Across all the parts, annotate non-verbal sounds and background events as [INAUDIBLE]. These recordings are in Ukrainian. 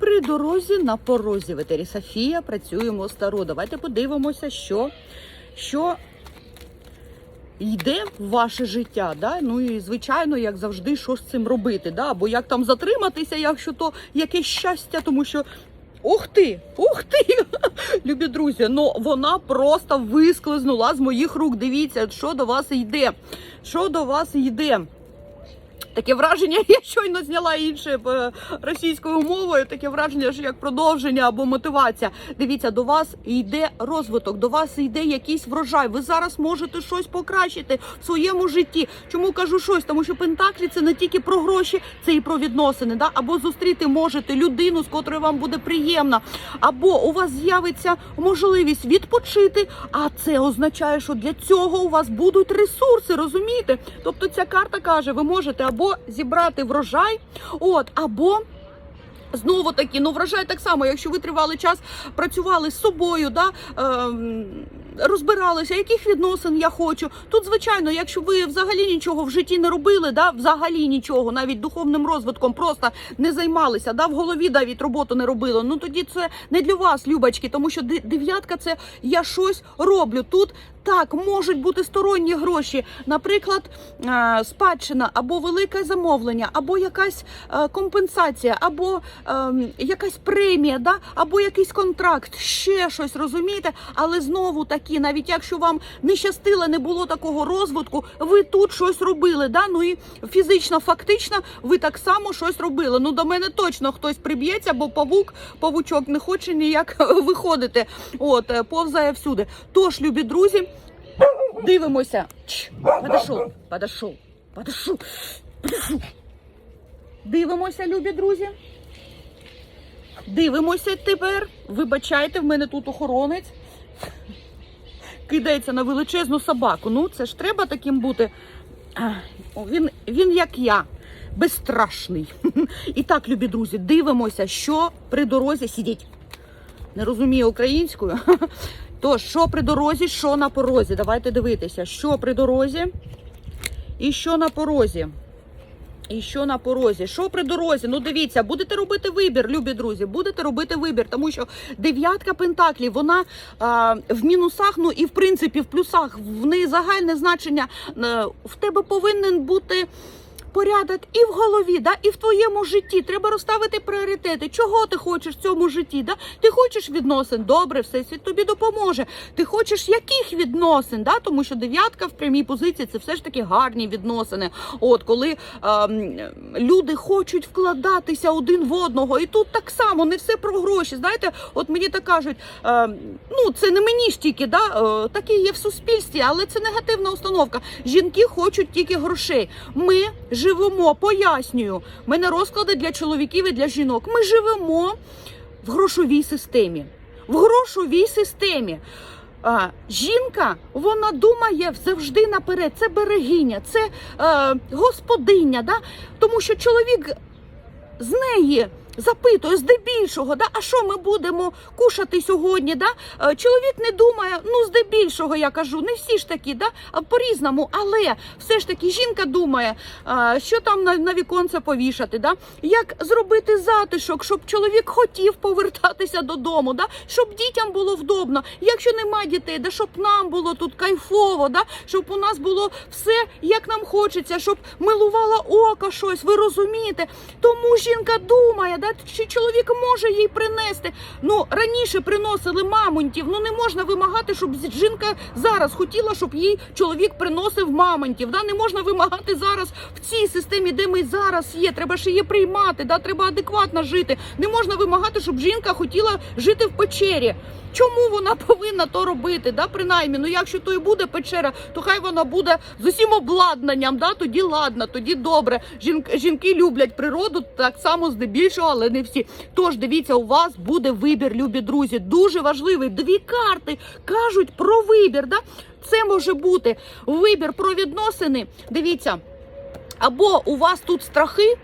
при дорозі на порозі. Ветері Софія, працюємо старо. Давайте подивимося, що, що йде в ваше життя. Да? Ну і звичайно, як завжди, що з цим робити. Да? Або як там затриматися, якщо то якесь щастя, тому що. Ух ти! Ух ти! [LAUGHS] Любі друзі, ну вона просто висклизнула з моїх рук. Дивіться, що до вас йде. Що до вас йде. Таке враження, [LAUGHS] я щойно зняла інше е, російською мовою. Таке враження, що як продовження або мотивація. Дивіться, до вас йде розвиток, до вас йде якийсь врожай. Ви зараз можете щось покращити в своєму житті. Чому кажу щось? Тому що пентаклі це не тільки про гроші, це і про відносини. Да? Або зустріти можете людину, з котрою вам буде приємно, або у вас з'явиться можливість відпочити. А це означає, що для цього у вас будуть ресурси. Розумієте? Тобто ця карта каже, ви можете або зібрати врожай, от або. Знову таки, ну врожай так само, якщо ви тривалий час працювали з собою, да, ем, розбиралися, яких відносин я хочу. Тут, звичайно, якщо ви взагалі нічого в житті не робили, да, взагалі нічого, навіть духовним розвитком просто не займалися, да, в голові навіть роботу не робили. Ну тоді це не для вас, любачки, тому що де- дев'ятка це я щось роблю. Тут так можуть бути сторонні гроші, наприклад, е, спадщина або велике замовлення, або якась е, компенсація, або ем, якась премія, да? або якийсь контракт, ще щось розумієте. Але знову таки, навіть якщо вам не щастило, не було такого розвитку, ви тут щось робили. Да? Ну і фізично, фактично, ви так само щось робили. Ну до мене точно хтось приб'ється, бо павук, павучок не хоче ніяк [LAUGHS] виходити. От е, повзає всюди. Тож, любі друзі. Дивимося. Подошов, подошов, подошов. Дивимося, любі друзі. Дивимося тепер. Вибачайте, в мене тут охоронець. Кидається на величезну собаку. Ну, це ж треба таким бути. Він, він як я, безстрашний. [LAUGHS] І так, любі друзі, дивимося, що при дорозі сидіть. Не розумію українською. [LAUGHS] Тож, що при дорозі, що на порозі? Давайте дивитися, що при дорозі і що на порозі. І що на порозі? Що при дорозі? Ну дивіться, будете робити вибір, любі друзі. Будете робити вибір, тому що дев'ятка пентаклів, вона а, в мінусах, ну і в принципі в плюсах. В неї загальне значення. Е, В тебе повинен бути. Порядок і в голові, да, і в твоєму житті треба розставити пріоритети. Чого ти хочеш в цьому житті? Да? Ти хочеш відносин? Добре, всесвіт тобі допоможе. Ти хочеш яких відносин? Да? Тому що дев'ятка в прямій позиції це все ж таки гарні відносини. От коли ем, люди хочуть вкладатися один в одного, і тут так само не все про гроші. Знаєте, от мені так кажуть, ем, ну це не мені ж тільки, да, е, таке є в суспільстві, але це негативна установка. Жінки хочуть тільки грошей. Ми живемо, пояснюю. У мене розклади для чоловіків і для жінок. Ми живемо в грошовій системі. В грошовій системі. А, жінка вона думає завжди наперед. Це берегиня, це е, господиня. Да? Тому що чоловік з неї запитує здебільшого, да? а що ми будемо кушати сьогодні? Да? Е, Чоловік не думає, ну здебільшого я кажу, не всі ж такі, да? по-різному, але все ж таки жінка думає, е, що там на, на віконце повішати, да? як зробити затишок, щоб чоловік хотів повертатися додому, да? щоб дітям було вдобно. Якщо нема дітей, да щоб нам було тут кайфово, да? щоб у нас було все як нам хочеться, щоб милувало око щось. Ви розумієте? Тому жінка думає, да? чи чоловік може їй принести. Ну раніше приносили мамонтів. Ну не можна вимагати, щоб жінка зараз хотіла, щоб їй чоловік приносив мамонтів. Да? Не можна вимагати зараз в цій системі, де ми зараз є. Треба ж її приймати, да? треба адекватно жити. Не можна вимагати, щоб жінка хотіла жити в печері. Чому вона [LAUGHS] повинна то робити? Да? Принаймні, ну якщо то і буде печера, то хай вона буде з усім обладнанням. Да? Тоді ладно, тоді добре. Жінки, жінки люблять природу так само здебільшого, але не всі. Тож дивіться, у вас буде вибір, любі друзі. Дуже важливий. Дві карти кажуть про вибір. Да? Це може бути вибір про відносини. Дивіться, або у вас тут страхи.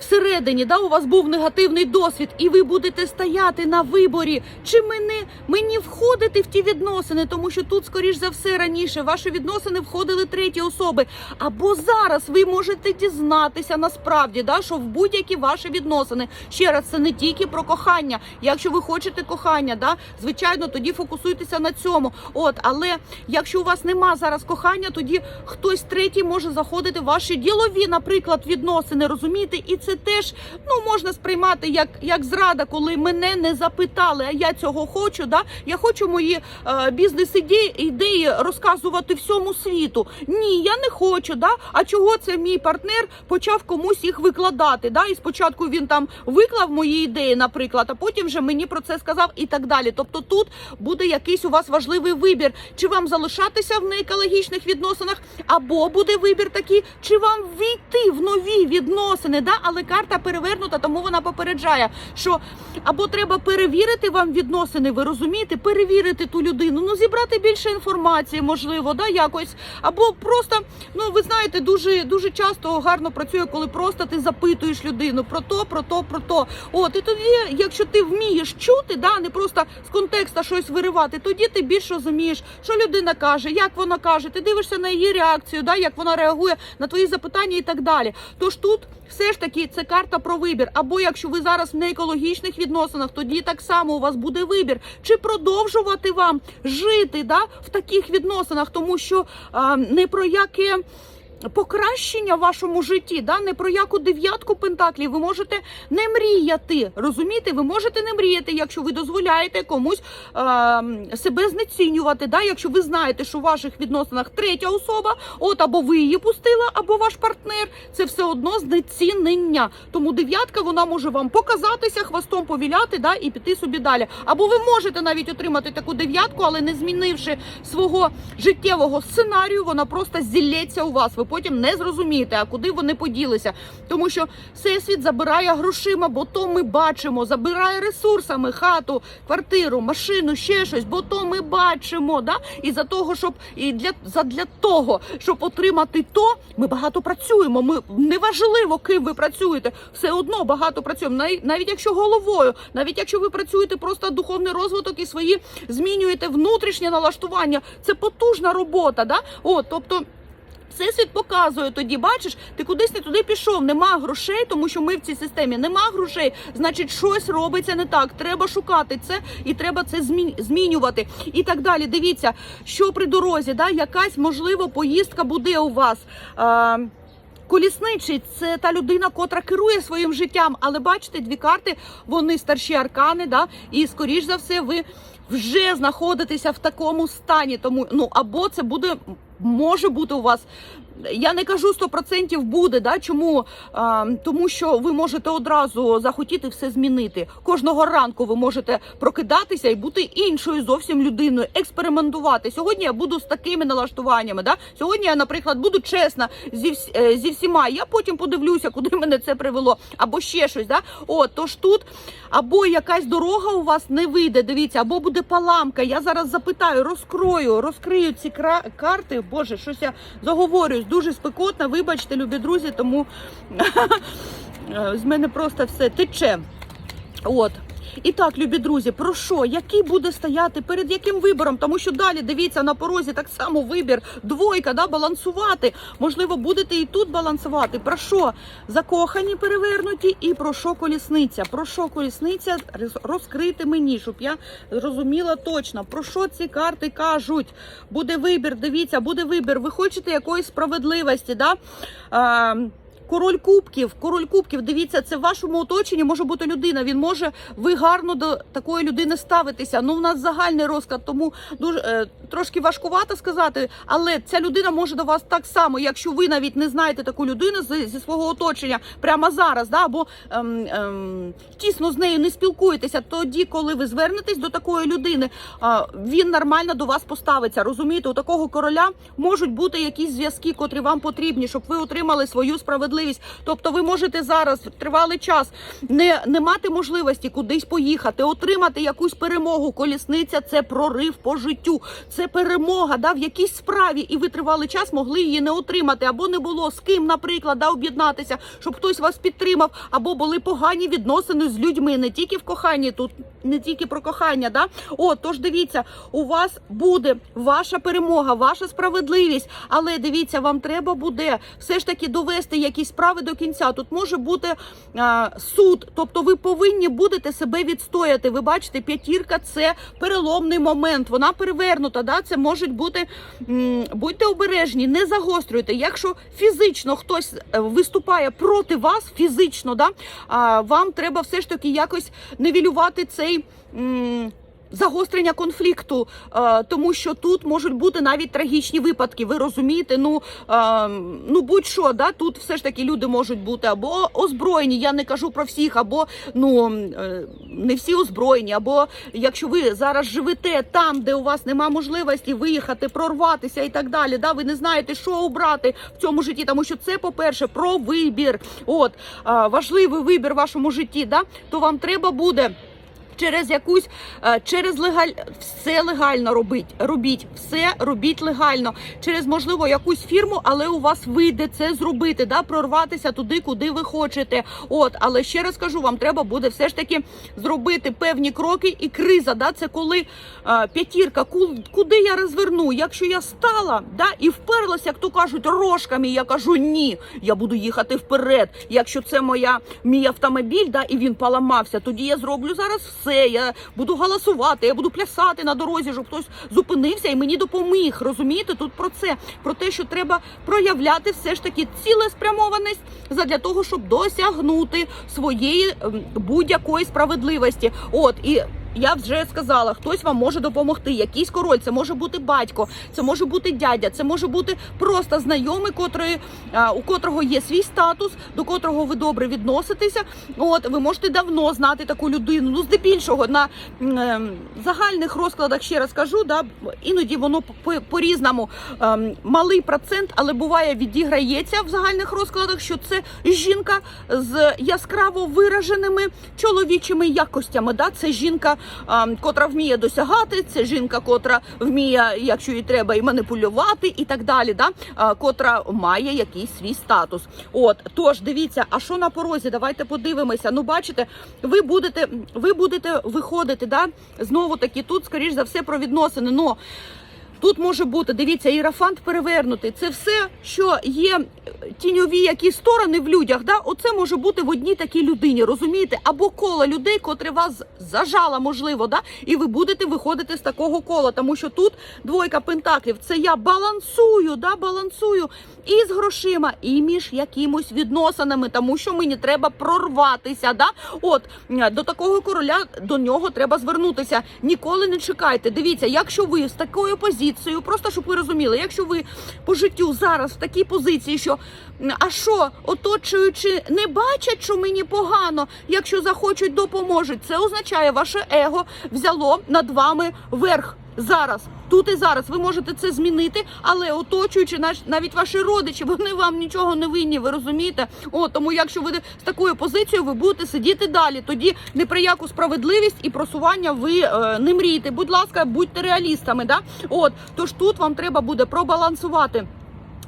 Всередині да, у вас був негативний досвід, і ви будете стояти на виборі, чи мене мені входити в ті відносини, тому що тут, скоріш за все, раніше ваші відносини входили треті особи. Або зараз ви можете дізнатися насправді, да, що в будь-які ваші відносини ще раз це не тільки про кохання. Якщо ви хочете кохання, да, звичайно, тоді фокусуйтеся на цьому. От, але якщо у вас нема зараз кохання, тоді хтось третій може заходити в ваші ділові, наприклад, відносини, розумієте? І це теж ну можна сприймати як, як зрада, коли мене не запитали, а я цього хочу. Да? Я хочу мої е, бізнес-ідеї ідеї розказувати всьому світу. Ні, я не хочу. Да? А чого це мій партнер почав комусь їх викладати? Да? І спочатку він там виклав мої ідеї, наприклад, а потім вже мені про це сказав і так далі. Тобто тут буде якийсь у вас важливий вибір, чи вам залишатися в неекологічних відносинах, або буде вибір такий, чи вам війти в нові відносини. Да? Але карта перевернута, тому вона попереджає, що або треба перевірити вам відносини, ви розумієте, перевірити ту людину, ну зібрати більше інформації, можливо, да, якось, або просто, ну ви знаєте, дуже дуже часто гарно працює, коли просто ти запитуєш людину про то, про то, про то. От і тоді, якщо ти вмієш чути, да, не просто з контекста щось виривати, тоді ти більше розумієш, що людина каже, як вона каже, ти дивишся на її реакцію, да, як вона реагує на твої запитання і так далі. Тож тут все ж таки це карта про вибір. Або якщо ви зараз в неекологічних відносинах, тоді так само у вас буде вибір, чи продовжувати вам жити да, в таких відносинах, тому що а, не про яке. Покращення в вашому житті, да, не про яку дев'ятку пентаклів. Ви можете не мріяти. Розумієте, ви можете не мріяти, якщо ви дозволяєте комусь е, себе знецінювати. Да, якщо ви знаєте, що в ваших відносинах третя особа, от або ви її пустила, або ваш партнер, це все одно знецінення. Тому дев'ятка вона може вам показатися, хвостом повіляти, да, і піти собі далі. Або ви можете навіть отримати таку дев'ятку, але не змінивши свого життєвого сценарію, вона просто зілється у вас. Ви потім не зрозумієте, а куди вони поділися. Тому що всесвіт забирає грошима, бо то ми бачимо, забирає ресурсами хату, квартиру, машину, ще щось, бо то ми бачимо. Да? І за того, щоб і для задля того, щоб отримати то, ми багато працюємо. Ми неважливо, ким ви працюєте, все одно багато працюємо. Навіть, якщо головою, навіть якщо ви працюєте просто духовний розвиток і свої змінюєте внутрішнє налаштування, це потужна робота. Да? От, тобто. Всесвіт показує тоді, бачиш, ти кудись не туди пішов, нема грошей, тому що ми в цій системі нема грошей, значить, щось робиться не так. Треба шукати це і треба це змінювати. І так далі. Дивіться, що при дорозі, да, якась можливо поїздка буде у вас. А, Колісничий це та людина, котра керує своїм життям. Але бачите, дві карти, вони старші аркани, да, і скоріш за все, ви вже знаходитеся в такому стані. Тому ну або це буде може бути у вас. Я не кажу 100% буде. Да? Чому? А, тому що ви можете одразу захотіти все змінити. Кожного ранку ви можете прокидатися і бути іншою зовсім людиною, експериментувати. Сьогодні я буду з такими налаштуваннями. Да? Сьогодні я, наприклад, буду чесна зі, е, зі всіма. Я потім подивлюся, куди [LAUGHS] мене це привело, або ще щось. Да? От, тож тут або якась дорога у вас не вийде. Дивіться, або буде паламка. Я зараз запитаю, розкрою, розкрию ці кра- карти. Боже, щось я заговорююсь. Дуже спекотно. Вибачте, любі друзі, тому [LAUGHS] з мене просто все тече. От. І так, любі друзі, про що? Який буде стояти, перед яким вибором? Тому що далі дивіться на порозі так само вибір, двойка, да, балансувати. Можливо, будете і тут балансувати. Про що? Закохані перевернуті і про що колісниця? Про що колісниця розкрити мені, щоб я зрозуміла точно, про що ці карти кажуть. Буде вибір, дивіться, буде вибір. Ви хочете якоїсь справедливості, да? А, Король кубків, король кубків, дивіться, це в вашому оточенні може бути людина. Він може ви гарно до такої людини ставитися. Ну, в нас загальний розклад, тому дуже е, трошки важкувато сказати. Але ця людина може до вас так само, якщо ви навіть не знаєте таку людину зі, зі свого оточення прямо зараз, да, або ем, ем, тісно з нею не спілкуєтеся. Тоді, коли ви звернетесь до такої людини, а, він нормально до вас поставиться. Розумієте, у такого короля можуть бути якісь зв'язки, котрі вам потрібні, щоб ви отримали свою справедливість. Справедливість. Тобто, ви можете зараз тривалий час не, не мати можливості кудись поїхати, отримати якусь перемогу. Колісниця це прорив по життю, це перемога да, в якійсь справі, і ви тривалий час могли її не отримати, або не було з ким, наприклад, да, об'єднатися, щоб хтось вас підтримав, або були погані відносини з людьми, не тільки в коханні, тут не тільки про кохання. Да? О, тож дивіться, у вас буде ваша перемога, ваша справедливість. Але дивіться, вам треба буде все ж таки довести якісь справи до кінця. Тут може бути а, суд, тобто ви повинні будете себе відстояти. Ви бачите, п'ятірка це переломний момент. Вона перевернута. Да? Це можуть бути м, будьте обережні, не загострюйте. Якщо фізично хтось е, виступає проти вас, фізично, да, а, вам треба все ж таки якось нивелювати цей. м, Загострення конфлікту, е, тому що тут можуть бути навіть трагічні випадки. Ви розумієте? Ну е, ну будь-що, да тут все ж таки люди можуть бути або озброєні. Я не кажу про всіх, або ну е, не всі озброєні, або якщо ви зараз живете там, де у вас нема можливості виїхати, прорватися і так далі. Да, ви не знаєте, що обрати в цьому житті, тому що це, по-перше, про вибір. От важливий вибір в вашому житті, да, то вам треба буде. Через якусь е, через легаль все легально робіть. Робіть все робіть легально. Через можливо якусь фірму, але у вас вийде це зробити, да прорватися туди, куди ви хочете. От, але ще раз кажу, вам треба буде все ж таки зробити певні кроки. І криза, да, це коли е, п'ятірка, ку- куди я розверну? Якщо я стала, да, і вперлася, як то кажуть, рожками. Я кажу ні, я буду їхати вперед. Якщо це моя мій автомобіль, да, і він поламався, тоді я зроблю зараз все. Я буду голосувати, я буду плясати на дорозі, щоб хтось зупинився і мені допоміг. Розумієте? Тут про це, про те, що треба проявляти все ж таки цілеспрямованість задля того, щоб досягнути своєї ем, будь-якої справедливості. От і. Я вже сказала, хтось вам може допомогти. Якийсь король, це може бути батько, це може бути дядя, це може бути просто знайомий, котрий, у котрого є свій статус, до котрого ви добре відноситеся. От ви можете давно знати таку людину. Ну, здебільшого на ем, загальних розкладах ще раз кажу, да іноді воно по- по-різному ем, малий процент, але буває відіграється в загальних розкладах, що це жінка з яскраво вираженими чоловічими якостями. Да? Це жінка, котра вміє досягати, це жінка, котра вміє, якщо їй треба, і маніпулювати, і так далі. Да? Котра має якийсь свій статус. От тож дивіться, а що на порозі? Давайте подивимося. Ну, бачите, ви будете, ви будете виходити. Да? Знову таки, тут, скоріш за все, про відносини. Но Тут може бути, дивіться, ірафант перевернутий. Це все, що є тіньові які сторони в людях. Да? Оце може бути в одній такій людині, розумієте? Або коло людей, котре вас зажала, можливо, да? і ви будете виходити з такого кола. Тому що тут двойка пентаклів. Це я балансую, да? балансую і з грошима, і між якимось відносинами, тому що мені треба прорватися. Да? От е, до такого короля до нього треба звернутися. Ніколи не чекайте. Дивіться, якщо ви з такою позицією, просто щоб ви розуміли, якщо ви по життю зараз в такій позиції, що а що, оточуючи, не бачать, що мені погано, якщо захочуть, допоможуть. Це означає, ваше его взяло над вами верх. Зараз, тут і зараз ви можете це змінити, але оточуючи навіть ваші родичі, вони вам нічого не винні. Ви розумієте? О, тому якщо ви з такою позицією, ви будете сидіти далі. Тоді не про яку справедливість і просування ви е, не мрієте. Будь ласка, будьте реалістами. Да? От тож тут вам треба буде пробалансувати.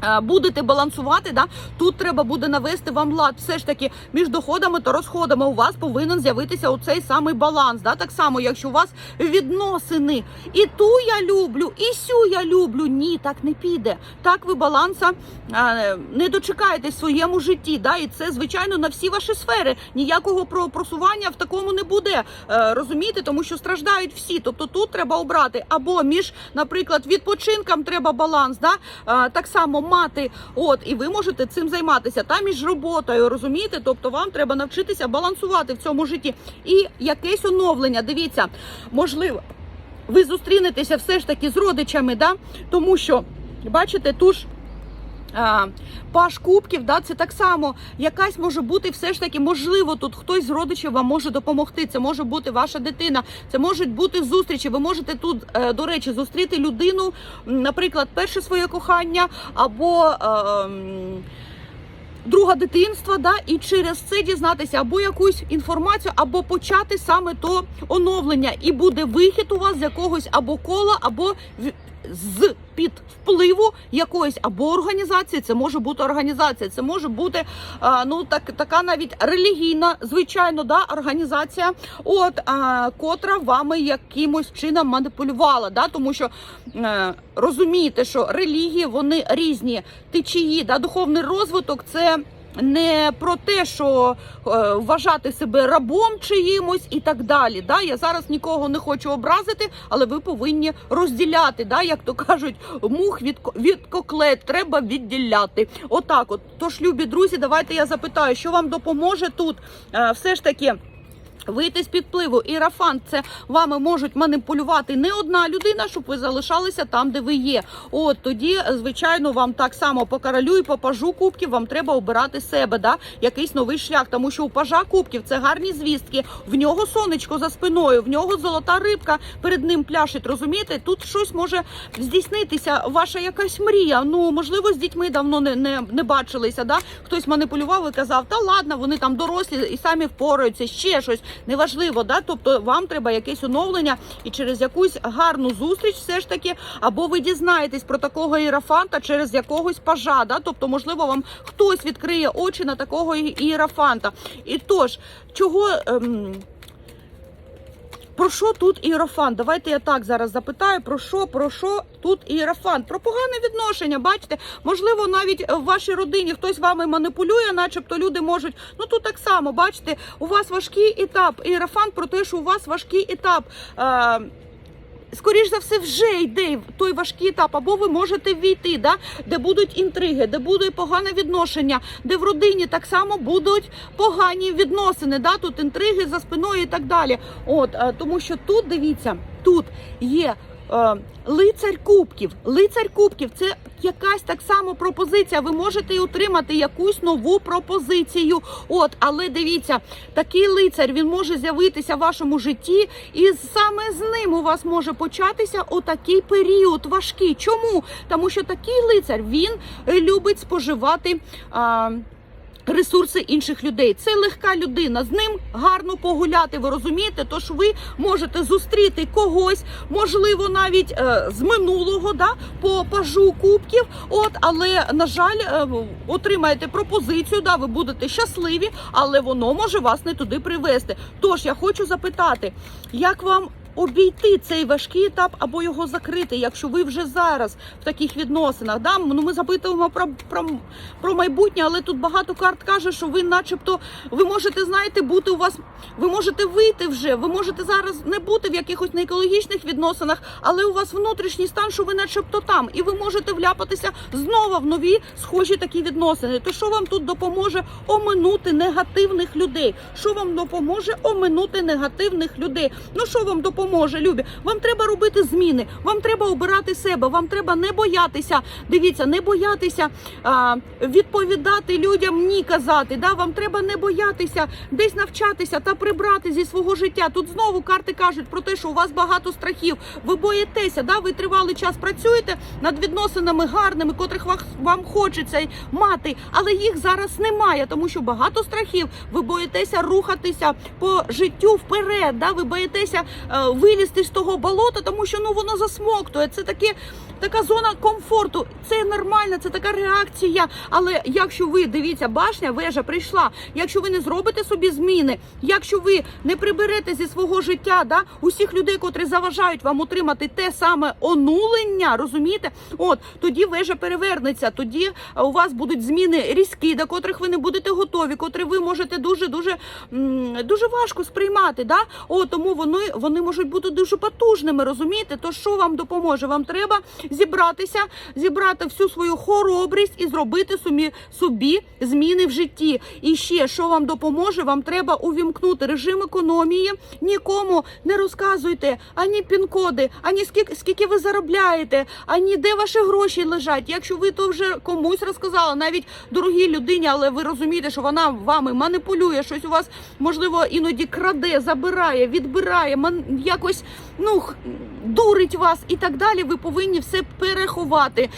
Е, Будете балансувати, да тут треба буде навести вам лад. Все ж таки між доходами та розходами у вас повинен з'явитися оцей самий баланс. Да, так само, якщо у вас відносини, і ту я люблю, і сю я люблю. Ні, так не піде. Так ви баланса е, не дочекаєтесь в своєму житті. Да, і це звичайно на всі ваші сфери. Ніякого про- просування в такому не буде. Е, розумієте, тому що страждають всі. Тобто тут треба обрати або між, наприклад, відпочинком треба баланс. Да, е, так само мати. От, і ви можете цим займатися та між роботою, розумієте? Тобто вам треба навчитися балансувати в цьому житті. І якесь оновлення. Дивіться, можливо, ви зустрінетеся все ж таки з родичами, да? тому що, бачите, ту ж. Паш кубків, да, це так само якась може бути все ж таки, можливо, тут хтось з родичів вам може допомогти. Це може бути ваша дитина, це можуть бути зустрічі. Ви можете тут, е, до речі, зустріти людину, наприклад, перше своє кохання, або. е, друга дитинства, да, і через це дізнатися або якусь інформацію, або почати саме то оновлення, і буде вихід у вас з якогось або кола, або з під впливу якоїсь або організації. Це може бути організація, це може бути а, ну так така навіть релігійна, звичайно, да, організація, от а, котра вами якимось чином маніпулювала. Да, тому що е, розумієте, що релігії вони різні течії, да, духовний розвиток це. Не про те, що е, вважати себе рабом чиїмось і так далі. Да? Я зараз нікого не хочу образити, але ви повинні розділяти, да? як то кажуть, мух від, від коклет треба відділяти. Отак, от. Тож, любі друзі, давайте я запитаю, що вам допоможе тут е, все ж таки. Вийти з під впливу ірафант, це вами можуть маніпулювати не одна людина, щоб ви залишалися там, де ви є. От тоді, звичайно, вам так само по королю і по пажу кубків вам треба обирати себе, да? якийсь новий шлях. Тому що у пажа кубків це гарні звістки. В нього сонечко за спиною, в нього золота рибка перед ним пляшить. Розумієте, тут щось може здійснитися. Ваша якась мрія. Ну можливо, з дітьми давно не, не, не бачилися. Да? Хтось маніпулював і казав, та ладно, вони там дорослі і самі впораються, ще щось неважливо. Да? Тобто вам треба якесь оновлення і через якусь гарну зустріч, все ж таки, або ви дізнаєтесь про такого іерафанта через якогось пажа. Да? Тобто, можливо, вам хтось відкриє очі на такого іерафанта. І тож, чого. Ем... Про що тут іерофант? Давайте я так зараз запитаю. Про що, про що тут іерофант? Про погане відношення. Бачите, можливо, навіть в вашій родині хтось вами маніпулює, начебто люди можуть. Ну тут так само, бачите, у вас важкий етап. Іерофант про те, що у вас важкий етап. Скоріш за все, вже йде той важкий етап, або ви можете війти, да? де будуть інтриги, де буде погане відношення, де в родині так само будуть погані відносини. Да? Тут інтриги за спиною і так далі. От е, тому, що тут дивіться, тут є. Е, Лицар кубків, лицар кубків це якась так само пропозиція. Ви можете і отримати якусь нову пропозицію. От, але дивіться, такий лицар він може з'явитися в вашому житті, і саме з ним у вас може початися отакий період важкий. Чому? Тому що такий лицар він любить споживати. А, Ресурси інших людей. Це легка людина. З ним гарно погуляти. Ви розумієте? Тож ви можете зустріти когось, можливо, навіть е, з минулого, да, по пажу кубків. От, але на жаль, е, отримаєте пропозицію. Да, ви будете щасливі, але воно може вас не туди привести. Тож я хочу запитати, як вам обійти цей важкий етап або його закрити, якщо ви вже зараз в таких відносинах. Да? Ну, ми запитуємо про, про, про майбутнє, але тут багато карт каже, що ви, начебто, ви можете, знаєте, бути у вас, ви можете вийти вже, ви можете зараз не бути в якихось неекологічних відносинах, але у вас внутрішній стан, що ви начебто там, і ви можете вляпатися знову в нові схожі такі відносини. То що вам тут допоможе оминути негативних людей? Що вам допоможе оминути негативних людей? Ну що вам допоможе, любі? Вам треба робити зміни, вам треба обирати себе, вам треба не боятися. Дивіться, не боятися а, відповідати людям, ні казати. Да? Вам треба не боятися десь навчатися та прибрати зі свого життя. Тут знову карти кажуть про те, що у вас багато страхів. Ви боїтеся, да? ви тривалий час працюєте над відносинами гарними, котрих вам хочеться мати, але їх зараз немає, тому що багато страхів. Ви боїтеся рухатися по життю вперед. Да? Ви боїтеся е, вилізти з того болота, тому що ну воно засмоктує. Це таке. Така зона комфорту, це нормально, це така реакція. Але якщо ви дивіться, башня, вежа прийшла. Якщо ви не зробите собі зміни, якщо ви не приберете зі свого життя, да усіх людей, котрі заважають вам отримати те саме онулення, розумієте? От тоді вежа перевернеться. Тоді е, у вас будуть зміни різкі, до котрих ви не будете готові, котрі ви можете дуже дуже дуже важко сприймати. Да? О, тому вони вони можуть бути дуже потужними. Розумієте? То що вам допоможе? Вам треба зібратися, зібрати всю свою хоробрість і зробити собі, собі зміни в житті. І ще що вам допоможе? Вам треба увімкнути режим економії. Нікому не розказуйте ані пін-коди, ані скільки, скільки ви заробляєте, ані де ваші гроші лежать. Якщо ви то вже комусь розказали, навіть дорогій людині, але ви розумієте, що вона вами маніпулює, щось у вас можливо іноді краде, забирає, відбирає. Якось ну дурить вас і так далі. Ви повинні все переховати,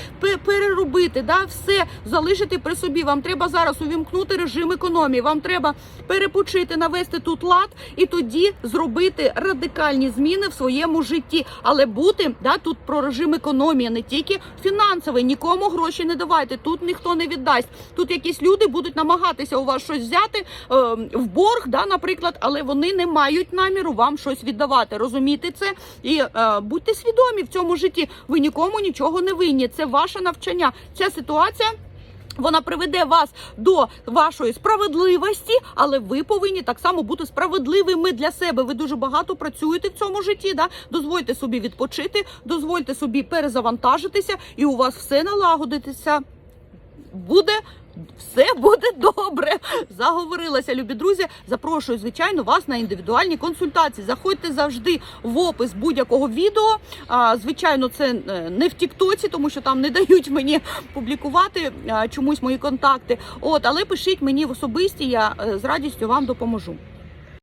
переробити, да, все залишити при собі. Вам треба зараз увімкнути режим економії. Вам треба перепочити, навести тут лад і тоді зробити радикальні зміни в своєму житті. Але бути да тут про режим економії, не тільки фінансовий. Нікому гроші не давайте. Тут ніхто не віддасть. Тут якісь люди будуть намагатися у вас щось взяти е, в борг, да, наприклад, але вони не мають наміру вам щось віддавати. Розумійте це і е, будьте свідомі в цьому житті. Ви нікому нічого не винні. Це ваше навчання. Ця ситуація. Вона приведе вас до вашої справедливості, але ви повинні так само бути справедливими для себе. Ви дуже багато працюєте в цьому житті. Да? Дозвольте собі відпочити, дозвольте собі перезавантажитися, і у вас все налагодитися. Буде все буде добре. Заговорилася, любі друзі. Запрошую, звичайно, вас на індивідуальні консультації. Заходьте завжди в опис будь-якого відео. Звичайно, це е, не в Тіктоці, тому що там не дають мені публікувати чомусь мої контакти. От, але пишіть мені в особисті, я е, з радістю вам допоможу.